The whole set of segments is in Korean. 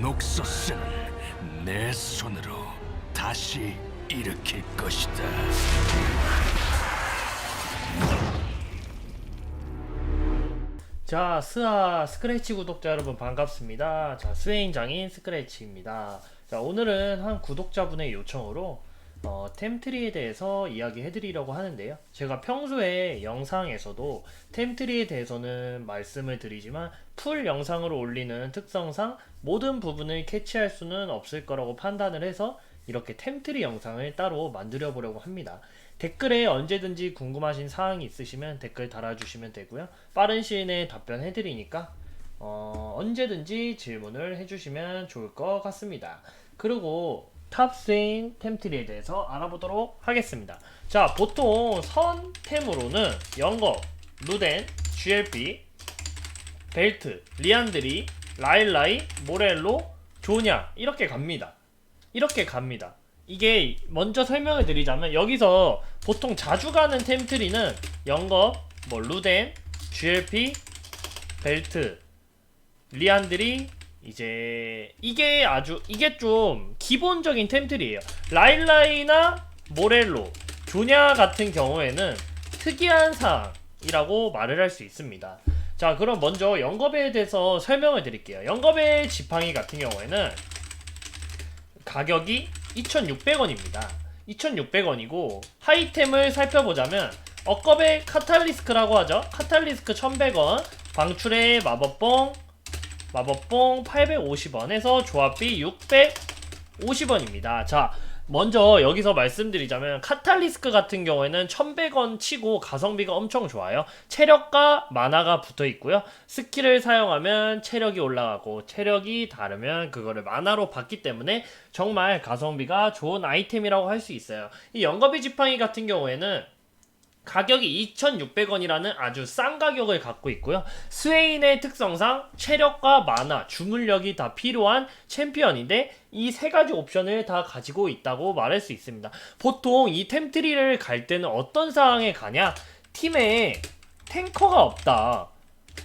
녹서스는 내 손으로 다시 일으킬 것이다. 자, 스아 스크래치 구독자 여러분 반갑습니다. 자, 스웨인 장인 스크래치입니다. 자, 오늘은 한 구독자분의 요청으로 어, 템트리에 대해서 이야기해 드리려고 하는데요. 제가 평소에 영상에서도 템트리에 대해서는 말씀을 드리지만 풀 영상으로 올리는 특성상 모든 부분을 캐치할 수는 없을 거라고 판단을 해서 이렇게 템트리 영상을 따로 만들어 보려고 합니다. 댓글에 언제든지 궁금하신 사항이 있으시면 댓글 달아주시면 되고요. 빠른 시일 내에 답변해 드리니까 어, 언제든지 질문을 해주시면 좋을 것 같습니다. 그리고 탑스인 템트리에 대해서 알아보도록 하겠습니다. 자, 보통 선템으로는 영거, 루덴, GLP, 벨트, 리안드리, 라일라이, 모렐로, 조냐 이렇게 갑니다. 이렇게 갑니다. 이게 먼저 설명을 드리자면 여기서 보통 자주 가는 템트리는 영거, 뭐 루덴, GLP, 벨트, 리안드리 이제 이게 아주 이게 좀 기본적인 템트리예요. 라일라이나 모렐로, 조냐 같은 경우에는 특이한 사항이라고 말을 할 수 있습니다. 자, 그럼 먼저 영겁에 대해서 설명을 드릴게요. 영겁의 지팡이 같은 경우에는 가격이 2,600원입니다. 2,600원이고 하이템을 살펴보자면 억겁의 카탈리스크라고 하죠. 카탈리스크 1,100원, 방출의 마법봉, 마법봉 850원에서 조합비 650원입니다. 자, 먼저 여기서 말씀드리자면 카탈리스크 같은 경우에는 1100원 치고 가성비가 엄청 좋아요. 체력과 만화가 붙어 있고요. 스킬을 사용하면 체력이 올라가고 체력이 다르면 그거를 만화로 받기 때문에 정말 가성비가 좋은 아이템이라고 할 수 있어요. 이 영겁이 지팡이 같은 경우에는 가격이 2,600원이라는 아주 싼 가격을 갖고 있고요. 스웨인의 특성상 체력과 만화, 주물력이 다 필요한 챔피언인데 이 세 가지 옵션을 다 가지고 있다고 말할 수 있습니다. 보통 이 템트리를 갈 때는 어떤 상황에 가냐? 팀에 탱커가 없다.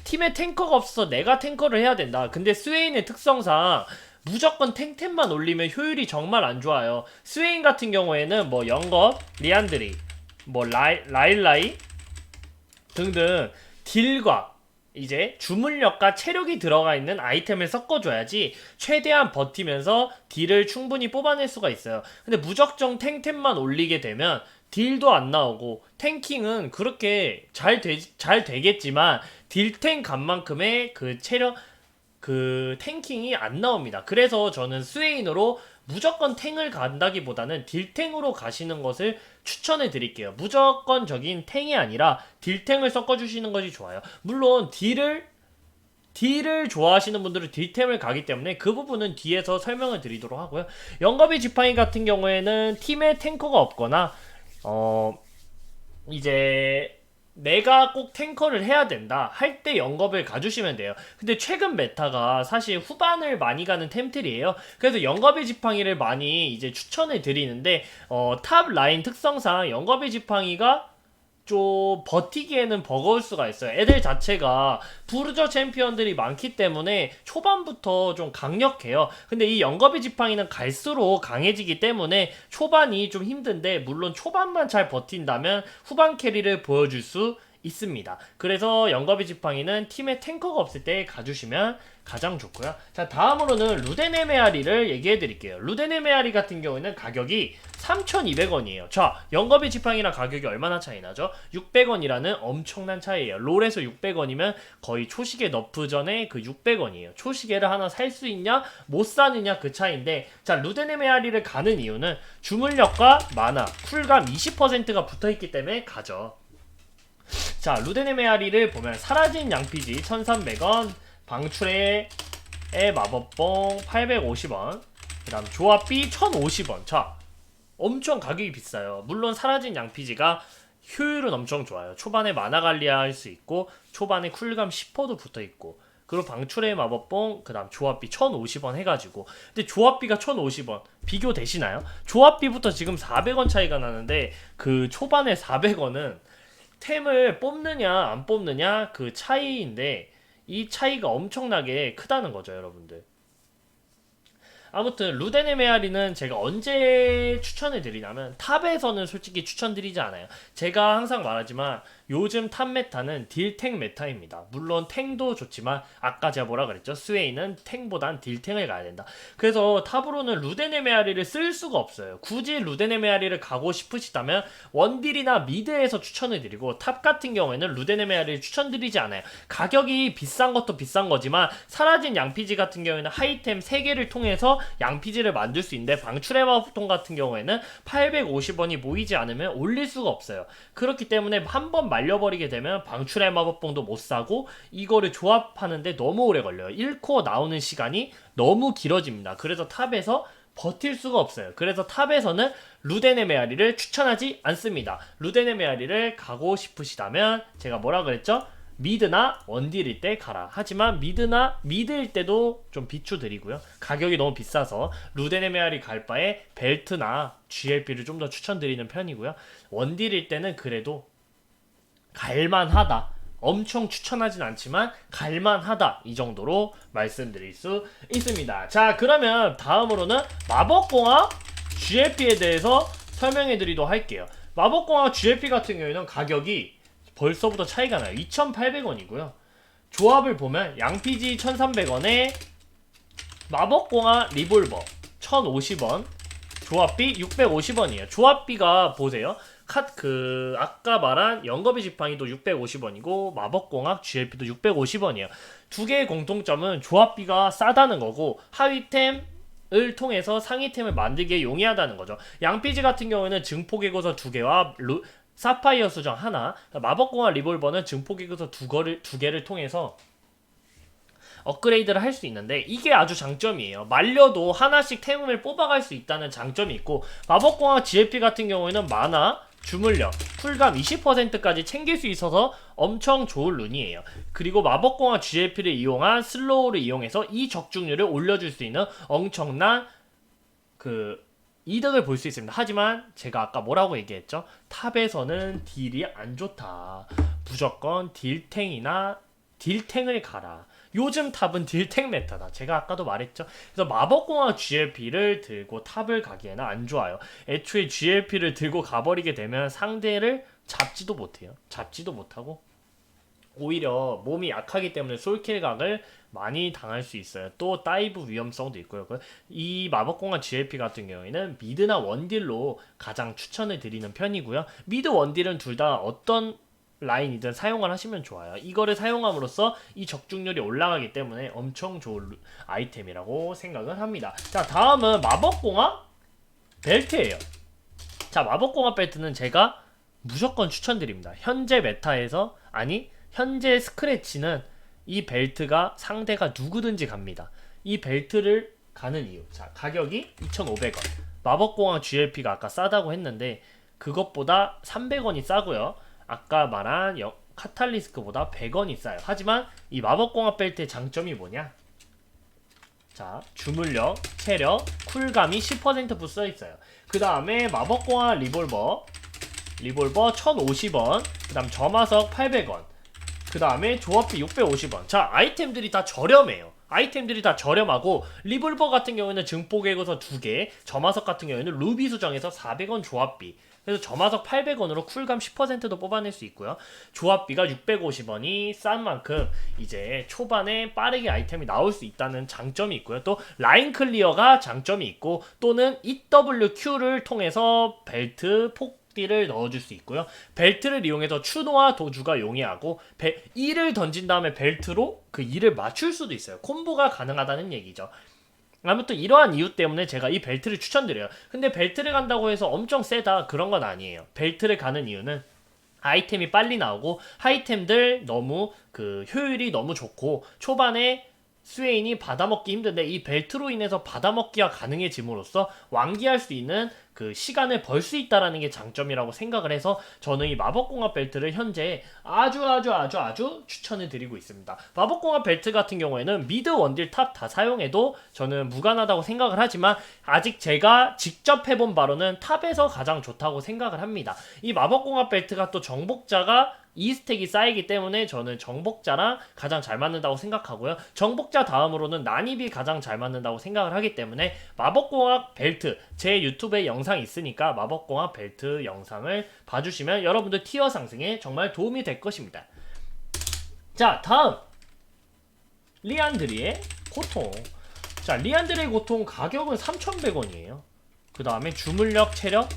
팀에 탱커가 없어서 내가 탱커를 해야 된다. 근데 스웨인의 특성상 무조건 탱템만 올리면 효율이 정말 안 좋아요. 스웨인 같은 경우에는 뭐 영겁, 리안드리, 뭐 라이, 라일라이 등등 딜과 이제 주물력과 체력이 들어가 있는 아이템을 섞어줘야지 최대한 버티면서 딜을 충분히 뽑아낼 수가 있어요. 근데 무적정 탱템만 올리게 되면 딜도 안 나오고 탱킹은 그렇게 잘, 되, 잘 되겠지만 딜탱 값만큼의 그 체력 그 탱킹이 안 나옵니다. 그래서 저는 스웨인으로 무조건 탱을 간다기보다는 딜탱으로 가시는 것을 추천해 드릴게요. 무조건적인 탱이 아니라 딜탱을 섞어 주시는 것이 좋아요. 물론 딜을 딜을 좋아하시는 분들은 딜템을 가기 때문에 그 부분은 뒤에서 설명을 드리도록 하고요. 영겁의 지팡이 같은 경우에는 팀에 탱커가 없거나 어 이제 내가 꼭 탱커를 해야 된다 할 때 영겁을 가주시면 돼요. 근데 최근 메타가 사실 후반을 많이 가는 템틀이에요. 그래서 영겁의 지팡이를 많이 이제 추천을 드리는데 어, 탑 라인 특성상 영겁의 지팡이가 좀 버티기에는 버거울 수가 있어요. 애들 자체가 부르저 챔피언들이 많기 때문에 초반부터 좀 강력해요. 근데 이 영겁의 지팡이는 갈수록 강해지기 때문에 초반이 좀 힘든데 물론 초반만 잘 버틴다면 후반 캐리를 보여줄 수 있습니다. 그래서 영겁의 지팡이는 팀에 탱커가 없을 때 가주시면 가장 좋고요. 자 다음으로는 루데네 메아리를 얘기해 드릴게요. 루데네 메아리 같은 경우에는 가격이 3,200원이에요. 자 영겁의 지팡이랑 가격이 얼마나 차이 나죠? 600원이라는 엄청난 차이예요. 롤에서 600원이면 거의 초시계 너프 전에 그 600원이에요. 초시계를 하나 살 수 있냐 못 사느냐 그 차이인데 자 루데네 메아리를 가는 이유는 주물력과 만화, 쿨감 20%가 붙어 있기 때문에 가죠. 자, 루데네 메아리를 보면 사라진 양피지 1,300원, 방출의 의 마법봉 850원, 그 다음 조합비 1,050원. 자, 엄청 가격이 비싸요. 물론 사라진 양피지가 효율은 엄청 좋아요. 초반에 만화 관리할 수 있고, 초반에 쿨감 10%도 붙어 있고, 그리고 방출의 마법봉, 그 다음 조합비 1,050원 해가지고. 근데 조합비가 1,050원. 비교되시나요? 조합비부터 지금 400원 차이가 나는데, 그 초반에 400원은 템을 뽑느냐 안 뽑느냐 그 차이인데 이 차이가 엄청나게 크다는 거죠 여러분들 아무튼 루데네 메아리는 제가 언제 추천을 드리냐면 탑에서는 솔직히 추천드리지 않아요. 제가 항상 말하지만 요즘 탑 메타는 딜탱 메타입니다. 물론 탱도 좋지만 아까 제가 뭐라 그랬죠? 스웨이는 탱보단 딜탱을 가야 된다. 그래서 탑으로는 루데네 메아리를 쓸 수가 없어요. 굳이 루데네 메아리를 가고 싶으시다면 원딜이나 미드에서 추천을 드리고 탑 같은 경우에는 루데네 메아리를 추천드리지 않아요. 가격이 비싼 것도 비싼 거지만 사라진 양피지 같은 경우에는 하이템 3개를 통해서 양피지를 만들 수 있는데 방출의 마법통 같은 경우에는 850원이 모이지 않으면 올릴 수가 없어요. 그렇기 때문에 한번 말려버리게 되면 방출의 마법봉도 못 사고 이거를 조합하는데 너무 오래 걸려요. 1코어 나오는 시간이 너무 길어집니다. 그래서 탑에서 버틸 수가 없어요. 그래서 탑에서는 루데네 메아리를 추천하지 않습니다. 루데네 메아리를 가고 싶으시다면 제가 뭐라 그랬죠? 미드나 원딜일 때 가라. 하지만 미드나 미드일 때도 좀 비추드리고요. 가격이 너무 비싸서 루데네 메아리 갈 바에 벨트나 GLP를 좀 더 추천드리는 편이고요. 원딜일 때는 그래도 갈만하다. 엄청 추천하진 않지만 갈만하다 이 정도로 말씀드릴 수 있습니다. 자 그러면 다음으로는 마법공학 GLP에 대해서 설명해 드리도록 할게요. 마법공학 GLP 같은 경우에는 가격이 벌써부터 차이가 나요. 2,800원이고요. 조합을 보면 양피지 1,300원에 마법공학 리볼버 1,050원 조합비 650원이에요. 조합비가 보세요. 컷 그 아까 말한 영겁의 지팡이도 650원이고 마법공학 GLP도 650원이에요. 두 개의 공통점은 조합비가 싸다는 거고 하위템 을 통해서 상위템을 만들기에 용이하다는 거죠. 양피지 같은 경우에는 증폭의 두 개와 루, 사파이어 수정 하나, 마법공학 리볼버는 증폭의 두, 거를, 두 개를 통해서 업그레이드를 할 수 있는데 이게 아주 장점이에요. 말려도 하나씩 템을 뽑아갈 수 있다는 장점이 있고 마법공학 GLP 같은 경우에는 만화, 주물력, 쿨감 20%까지 챙길 수 있어서 엄청 좋은 룬이에요. 그리고 마법공학 GLP를 이용한 슬로우를 이용해서 이 적중률을 올려줄 수 있는 엄청난 그 이득을 볼 수 있습니다. 하지만 제가 아까 뭐라고 얘기했죠? 탑에서는 딜이 안 좋다. 무조건 딜탱이나 딜탱을 가라. 요즘 탑은 딜탱 메타다. 제가 아까도 말했죠. 그래서 마법공학 GLP를 들고 탑을 가기에는 안 좋아요. 애초에 GLP를 들고 가버리게 되면 상대를 잡지도 못해요. 잡지도 못하고 오히려 몸이 약하기 때문에 솔킬각을 많이 당할 수 있어요. 또 다이브 위험성도 있고요. 그이 마법공학 GLP 같은 경우에는 미드나 원딜로 가장 추천을 드리는 편이고요. 미드 원딜은 둘 다 어떤 라인이든 사용을 하시면 좋아요. 이거를 사용함으로써 이 적중률이 올라가기 때문에 엄청 좋은 루- 아이템이라고 생각을 합니다. 자, 다음은 마법공학 벨트예요. 자, 마법공학 벨트는 제가 무조건 추천드립니다. 현재 메타에서 아니 현재 스크래치는 이 벨트가 상대가 누구든지 갑니다. 이 벨트를 가는 이유. 자, 가격이 2,500원. 마법공학 GLP가 아까 싸다고 했는데 그것보다 300원이 싸고요. 아까 말한 여- 카탈리스크보다 100원이 싸요. 하지만 이 마법공학 벨트의 장점이 뭐냐? 자, 주물력, 체력, 쿨감이 10% 부써 있어요. 그 다음에 마법공학 리볼버, 리볼버 1,050원, 그 다음 점화석 800원, 그 다음에 조합비 650원. 자, 아이템들이 다 저렴해요. 아이템들이 다 저렴하고 리볼버 같은 경우에는 증폭의고서 2개, 점화석 같은 경우에는 루비 수정에서 400원 조합비. 그래서 점화석 800원으로 쿨감 10%도 뽑아낼 수 있고요. 조합비가 650원이 싼 만큼 이제 초반에 빠르게 아이템이 나올 수 있다는 장점이 있고요. 또 라인 클리어가 장점이 있고 또는 EWQ를 통해서 벨트 폭 띠를 넣어줄 수 있고요. 벨트를 이용해서 추노와 도주가 용이하고 벨, 1을 던진 다음에 벨트로 그 2를 맞출 수도 있어요. 콤보가 가능하다는 얘기죠. 아무튼 이러한 이유 때문에 제가 이 벨트를 추천드려요. 근데 벨트를 간다고 해서 엄청 세다 그런 건 아니에요. 벨트를 가는 이유는 아이템이 빨리 나오고 하이템들 너무 그 효율이 너무 좋고 초반에 스웨인이 받아먹기 힘든데 이 벨트로 인해서 받아먹기가 가능해짐으로써 완기할 수 있는 그 시간을 벌 수 있다라는 게 장점이라고 생각을 해서 저는 이 마법공학 벨트를 현재 아주 아주 아주 아주 추천을 드리고 있습니다. 마법공학 벨트 같은 경우에는 미드 원딜 탑 다 사용해도 저는 무관하다고 생각을 하지만 아직 제가 직접 해본 바로는 탑에서 가장 좋다고 생각을 합니다. 이 마법공학 벨트가 또 정복자가 2스택이 쌓이기 때문에 저는 정복자랑 가장 잘 맞는다고 생각하고요. 정복자 다음으로는 난입이 가장 잘 맞는다고 생각을 하기 때문에 마법공학 벨트 제 유튜브에 영상 있으니까 마법공학 벨트 영상을 봐주시면 여러분들 티어 상승에 정말 도움이 될 것입니다. 자 다음 리안드리의 고통 자 리안드리의 고통 가격은 3,100원이에요. 그 다음에 주물력 체력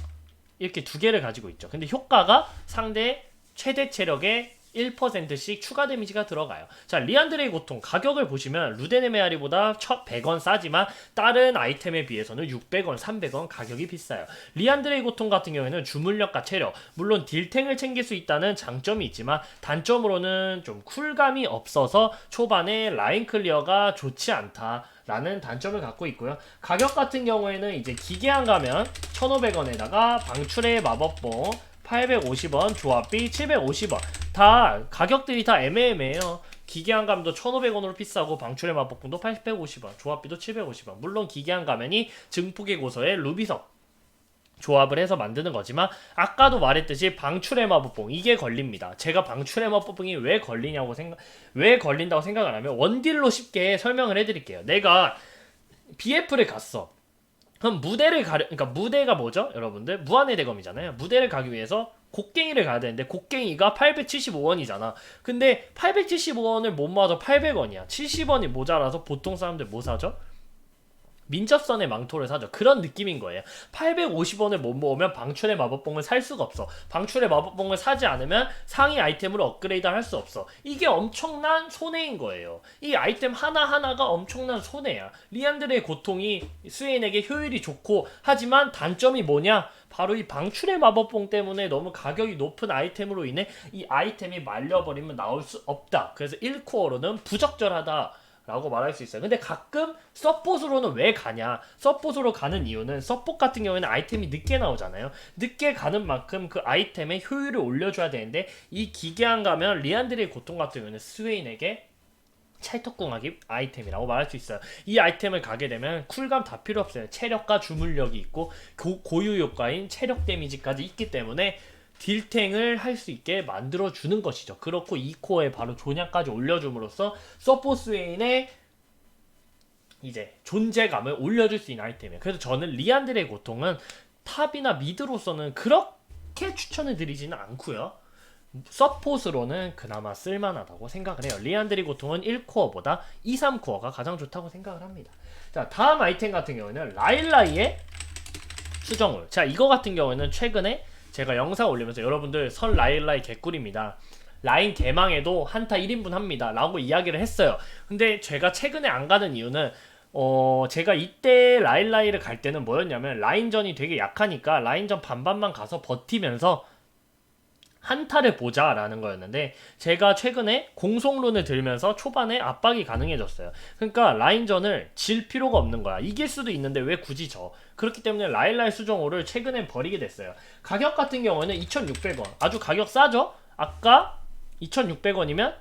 이렇게 두 개를 가지고 있죠. 근데 효과가 상대 최대 체력의 1%씩 추가 데미지가 들어가요. 자, 리안드레의 고통 가격을 보시면 루데네 메아리보다 1,100원 싸지만 다른 아이템에 비해서는 600원, 300원 가격이 비싸요. 리안드레의 고통 같은 경우에는 주물력과 체력, 물론 딜탱을 챙길 수 있다는 장점이 있지만 단점으로는 좀 쿨감이 없어서 초반에 라인 클리어가 좋지 않다. 라는 단점을 갖고 있고요. 가격 같은 경우에는 이제 기계한 가면 1,500원에다가 방출의 마법봉 850원, 조합비 750원. 다 가격들이 다 애매해요. 기계한 감도 1,500원으로 비싸고 방출의 마법봉도 850원, 조합비도 750원. 물론 기계한 가면이 증폭의 고서의 루비석 조합을 해서 만드는 거지만 아까도 말했듯이 방출의 마법봉 이게 걸립니다. 제가 방출의 마법봉이 왜 걸리냐고 생각 왜 걸린다고 생각을 하면 원딜로 쉽게 설명을 해드릴게요. 내가 BF를 갔어. 그럼 무대를 가려 그러니까 무대가 뭐죠? 여러분들 무한의 대검이잖아요. 무대를 가기 위해서 곡괭이를 가야 되는데 곡괭이가 875원이잖아. 근데 875원을 못 모아서 800원이야. 70원이 모자라서 보통 사람들 뭐 사죠? 민첩선의 망토를 사죠. 그런 느낌인 거예요. 850원을 못 모으면 방출의 마법봉을 살 수가 없어. 방출의 마법봉을 사지 않으면 상위 아이템으로 업그레이드 할 수 없어. 이게 엄청난 손해인 거예요. 이 아이템 하나하나가 엄청난 손해야. 리안드의 고통이 스웨인에게 효율이 좋고 하지만 단점이 뭐냐? 바로 이 방출의 마법봉 때문에 너무 가격이 높은 아이템으로 인해 이 아이템이 말려버리면 나올 수 없다. 그래서 1코어로는 부적절하다. 라고 말할 수 있어요. 근데 가끔 서폿으로는 왜 가냐? 서폿으로 가는 이유는 서폿 같은 경우에는 아이템이 늦게 나오잖아요. 늦게 가는 만큼 그 아이템의 효율을 올려줘야 되는데 이 기계안 가면 리안드리의 고통 같은 경우는 스웨인에게 찰떡궁하기 아이템이라고 말할 수 있어요. 이 아이템을 가게 되면 쿨감 다 필요 없어요. 체력과 주물력이 있고 고, 고유 효과인 체력 데미지까지 있기 때문에 딜탱을 할 수 있게 만들어 주는 것이죠. 그렇고 2코어에 바로 조냐까지 올려줌으로써 서포스웨인의 이제 존재감을 올려줄 수 있는 아이템이에요. 그래서 저는 리안드의 고통은 탑이나 미드로서는 그렇게 추천을 드리지는 않고요. 서폿으로는 그나마 쓸만하다고 생각을 해요. 리안드리 고통은 1코어보다 2, 3코어가 가장 좋다고 생각을 합니다. 자, 다음 아이템 같은 경우에는 라일라이의 수정울. 자, 이거 같은 경우에는 최근에 제가 영상 올리면서 여러분들 선 라일라이 개꿀입니다. 라인 개망에도 한타 1인분 합니다. 라고 이야기를 했어요. 근데 제가 최근에 안 가는 이유는 어, 제가 이때 라일라이를 갈 때는 뭐였냐면 라인전이 되게 약하니까 라인전 반반만 가서 버티면서 한타를 보자라는 거였는데 제가 최근에 공속론을 들면서 초반에 압박이 가능해졌어요. 그러니까 라인전을 질 필요가 없는 거야. 이길 수도 있는데 왜 굳이 져? 그렇기 때문에 라일라이 수정호를 최근에 버리게 됐어요. 가격 같은 경우에는 2,600원. 아주 가격 싸죠? 아까 2,600원이면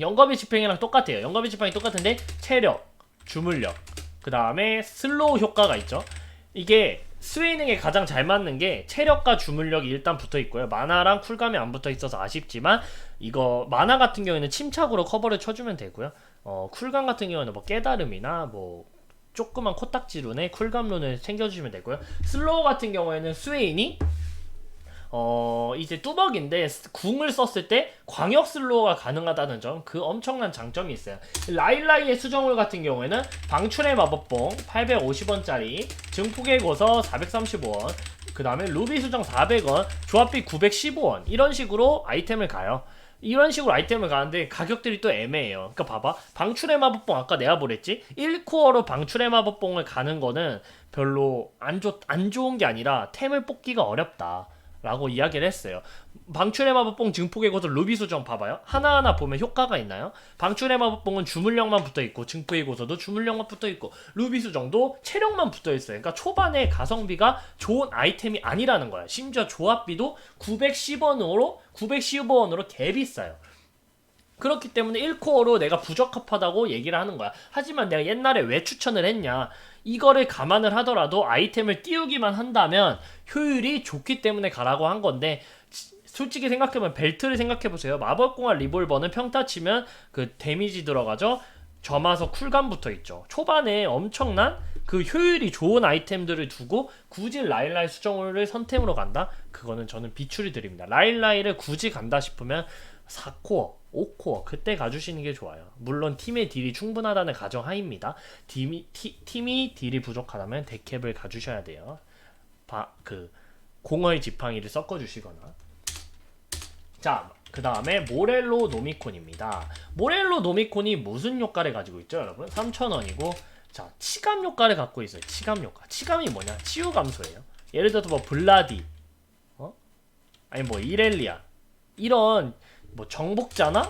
영겁의 집행이랑 똑같아요. 영겁의 집행이 똑같은데 체력, 주물력, 그 다음에 슬로우 효과가 있죠. 이게 스웨이닝에 가장 잘 맞는 게 체력과 주물력이 일단 붙어 있고요. 마나랑 쿨감이 안 붙어 있어서 아쉽지만 이거 마나 같은 경우에는 침착으로 커버를 쳐주면 되고요. 어, 쿨감 같은 경우에는 뭐 깨달음이나 뭐 조그만 코딱지룬에 쿨감룬을 챙겨주시면 되고요. 슬로우 같은 경우에는 스웨인이 어 이제 뚜벅인데 궁을 썼을 때 광역 슬로우가 가능하다는 점 그 엄청난 장점이 있어요. 라일라이의 수정울 같은 경우에는 방출의 마법봉 850원짜리 증폭의 고서 435원 그 다음에 루비 수정 400원 조합비 915원 이런 식으로 아이템을 가요. 이런 식으로 아이템을 가는데 가격들이 또 애매해요. 그러니까 봐봐. 방출의 마법봉 아까 내가 뭐랬지? 1코어로 방출의 마법봉을 가는 거는 별로 안, 좋, 안 좋은 게 아니라 템을 뽑기가 어렵다. 라고 이야기를 했어요. 방출의 마법봉 증폭의 고도 루비 수정 봐봐요. 하나하나 보면 효과가 있나요? 방출의 마법봉은 주물력만 붙어 있고 증폭의 고서도 주물력만 붙어 있고 루비 수정도 체력만 붙어 있어요. 그러니까 초반에 가성비가 좋은 아이템이 아니라는 거야. 심지어 조합비도 910원으로 915원으로 개 비싸요. 그렇기 때문에 1코어로 내가 부적합하다고 얘기를 하는 거야. 하지만 내가 옛날에 왜 추천을 했냐? 이거를 감안을 하더라도 아이템을 띄우기만 한다면 효율이 좋기 때문에 가라고 한 건데 솔직히 생각해보면 벨트를 생각해보세요. 마법공학 리볼버는 평타 치면 그 데미지 들어가죠. 점화서 쿨감 붙어 있죠. 초반에 엄청난 그 효율이 좋은 아이템들을 두고 굳이 라일라이 수정호를 선템으로 간다? 그거는 저는 비추를 드립니다. 라일라이를 굳이 간다 싶으면 4코어, 5코어 그때 가주시는 게 좋아요. 물론 팀의 딜이 충분하다는 가정 하입니다. 팀이, 티, 팀이 딜이 부족하다면 데캡을 가주셔야 돼요. 바, 그 공허의 지팡이를 섞어주시거나 자, 그 다음에 모렐로 노미콘입니다. 모렐로 노미콘이 무슨 효과를 가지고 있죠, 여러분? 3,000원이고, 자, 치감 효과를 갖고 있어요. 치감 효과. 치감이 뭐냐? 치유 감소예요. 예를 들어서 뭐 블라디, 어? 아니 뭐 이렐리아 이런 뭐 정복자나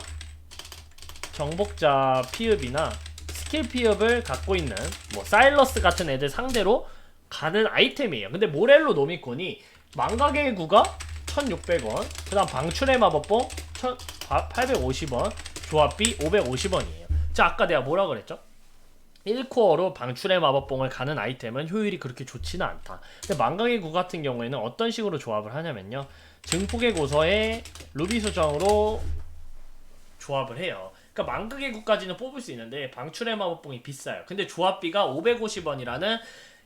정복자 피읍이나 스킬 피읍을 갖고 있는 뭐 사일러스 같은 애들 상대로 가는 아이템이에요. 근데 모렐로 노미콘이 망각의 구가 1,600원, 그 다음 방출의 마법봉 1,850원, 조합비 550원이에요. 자, 아까 내가 뭐라 그랬죠? 1코어로 방출의 마법봉을 가는 아이템은 효율이 그렇게 좋지는 않다. 근데 망각의 구 같은 경우에는 어떤 식으로 조합을 하냐면요. 증폭의 고서에 루비 수정으로 조합을 해요. 그러니까 망각의 구까지는 뽑을 수 있는데 방출의 마법봉이 비싸요. 근데 조합비가 550원이라는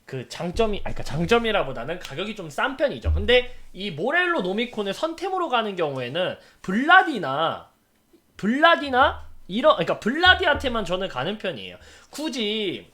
그 장점이 아니 그러니까 장점이라보다는 가격이 좀 싼 편이죠. 근데 이 모렐로 노미콘을 선템으로 가는 경우에는 블라디나 블라디나 이런 그러니까 블라디한테만 저는 가는 편이에요. 굳이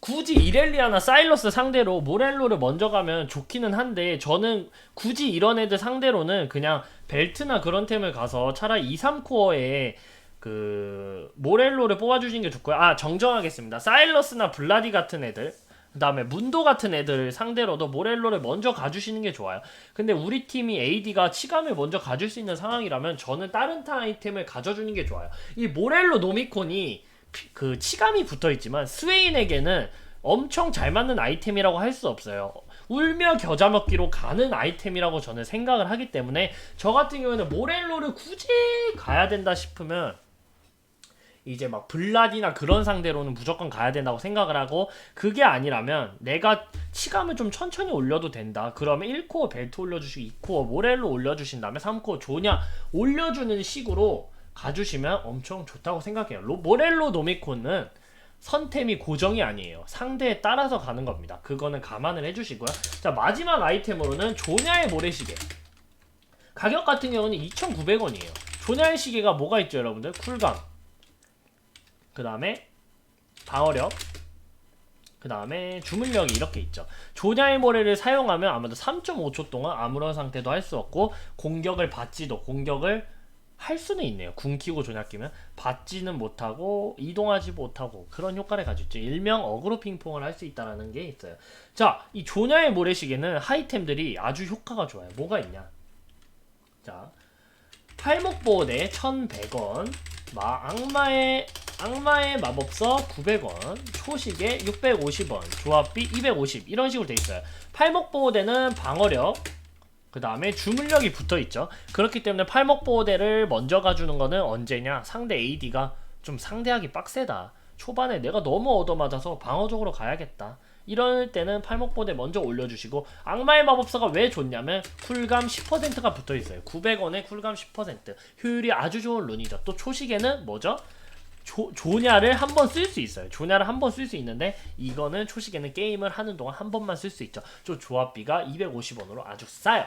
굳이 이렐리아나 사일러스 상대로 모렐로를 먼저 가면 좋기는 한데 저는 굳이 이런 애들 상대로는 그냥 벨트나 그런 템을 가서 차라리 2, 3코어에 그 모렐로를 뽑아주시는 게 좋고요. 아 정정하겠습니다. 사일러스나 블라디 같은 애들 그다음에 문도 같은 애들 상대로도 모렐로를 먼저 가주시는 게 좋아요. 근데 우리 팀이 AD가 치감을 먼저 가줄 수 있는 상황이라면 저는 다른 타 아이템을 가져주는 게 좋아요. 이 모렐로 노미콘이 피- 그 치감이 붙어 있지만 스웨인에게는 엄청 잘 맞는 아이템이라고 할 수 없어요. 울며 겨자 먹기로 가는 아이템이라고 저는 생각을 하기 때문에 저 같은 경우에는 모렐로를 굳이 가야 된다 싶으면 이제 막 블라디나 그런 상대로는 무조건 가야 된다고 생각을 하고 그게 아니라면 내가 치감을 좀 천천히 올려도 된다. 그러면 1코어 벨트 올려주시고 2코어 모렐로 올려주신 다음에 3코어 조냐 올려주는 식으로 가주시면 엄청 좋다고 생각해요. 로, 모렐로 노미콘은 선템이 고정이 아니에요. 상대에 따라서 가는 겁니다. 그거는 감안을 해주시고요. 자 마지막 아이템으로는 조냐의 모래시계. 가격 같은 경우는 2,900원이에요. 조냐의 시계가 뭐가 있죠, 여러분들? 쿨감. 그 다음에 방어력. 그 다음에 주문력이 이렇게 있죠. 조냐의 모래를 사용하면 아마도 3.5초 동안 아무런 상태도 할 수 없고 공격을 받지도 공격을 할 수는 있네요. 궁 키고 조냐 끼면 받지는 못하고 이동하지 못하고 그런 효과를 가지고 있죠. 일명 어그로 핑퐁을 할 수 있다라는 게 있어요. 자, 이 조냐의 모래시계는 하이템들이 아주 효과가 좋아요. 뭐가 있냐? 자, 팔목보호대 1,100원, 마 악마의 악마의 마법서 900원, 초시계 650원, 조합비 250 이런 식으로 돼 있어요. 팔목보호대는 방어력, 그 다음에 주물력이 붙어 있죠. 그렇기 때문에 팔목 보호대를 먼저 가주는 거는 언제냐? 상대 AD가 좀 상대하기 빡세다. 초반에 내가 너무 얻어맞아서 방어적으로 가야겠다. 이럴 때는 팔목보대 먼저 올려주시고 악마의 마법사가 왜 좋냐면 쿨감 10%가 붙어 있어요. 900원에 쿨감 10% 효율이 아주 좋은 룬이죠. 또 초시계는 뭐죠? 조, 조냐를 한 번 쓸 수 있어요. 조냐를 한 번 쓸 수 있는데 이거는 초시계는 게임을 하는 동안 한 번만 쓸 수 있죠. 저 조합비가 250원으로 아주 싸요.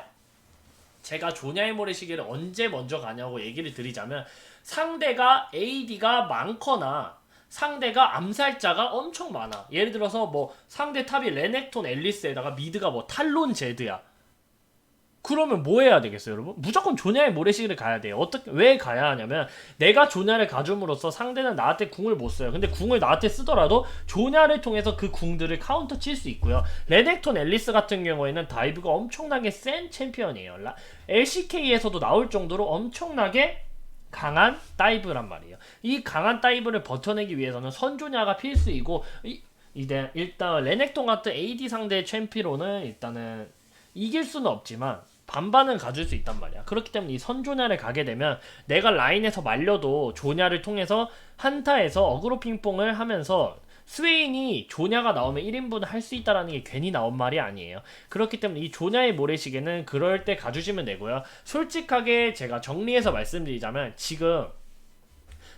제가 조냐의 모래시계를 언제 먼저 가냐고 얘기를 드리자면 상대가 AD가 많거나 상대가 암살자가 엄청 많아. 예를 들어서 뭐 상대 탑이 레넥톤 앨리스에다가 미드가 뭐 탈론 제드야. 그러면 뭐 해야 되겠어요, 여러분? 무조건 조냐의 모래시계를 가야 돼요. 어떻게 왜 가야 하냐면 내가 조냐를 가줌으로써 상대는 나한테 궁을 못 써요. 근데 궁을 나한테 쓰더라도 조냐를 통해서 그 궁들을 카운터 칠 수 있고요. 레넥톤 앨리스 같은 경우에는 다이브가 엄청나게 센 챔피언이에요. 라- LCK에서도 나올 정도로 엄청나게 강한 다이브란 말이에요. 이 강한 다이브를 버텨내기 위해서는 선조냐가 필수이고 이, 이제 일단 레넥톤 같은 AD 상대 챔피로는 일단은 이길 수는 없지만 반반은 가질 수 있단 말이야. 그렇기 때문에 이 선조냐를 가게 되면 내가 라인에서 말려도 조냐를 통해서 한타에서 어그로 핑퐁을 하면서 스웨인이 조냐가 나오면 1인분 할 수 있다라는 게 괜히 나온 말이 아니에요. 그렇기 때문에 이 조냐의 모래시계는 그럴 때 가주시면 되고요. 솔직하게 제가 정리해서 말씀드리자면 지금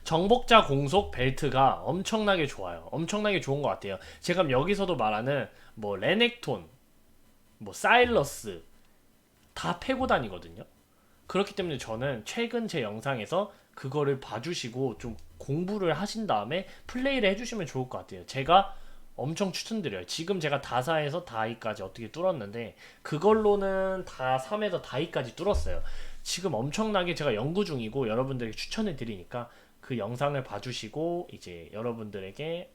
정복자 공속 벨트가 엄청나게 좋아요. 엄청나게 좋은 것 같아요. 제가 여기서도 말하는 뭐 레넥톤, 뭐 사일러스 다 패고 다니거든요. 그렇기 때문에 저는 최근 제 영상에서 그거를 봐주시고 좀 공부를 하신 다음에 플레이를 해주시면 좋을 것 같아요. 제가 엄청 추천드려요. 지금 제가 다사에서 다이까지 어떻게 뚫었는데 그걸로는 다 3에서 다이까지 뚫었어요. 지금 엄청나게 제가 연구 중이고 여러분들에게 추천해 드리니까 그 영상을 봐주시고 이제 여러분들에게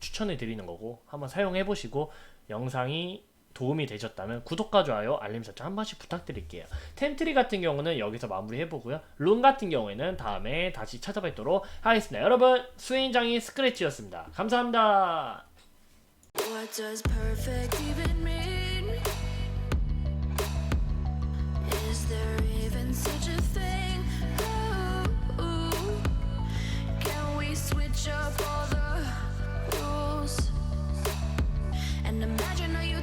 추천해 드리는 거고 한번 사용해 보시고 영상이 도움이 되셨다면 구독과 좋아요, 알림 설정 한 번씩 부탁드릴게요. 템트리 같은 경우는 여기서 마무리해보고요. 룬 같은 경우에는 다음에 다시 찾아뵙도록 하겠습니다. 여러분, 수인장이 스크래치였습니다. 감사합니다. What does perfect even mean? Is there even such a thing? Ooh, can we switch up all the rules and imagine all you?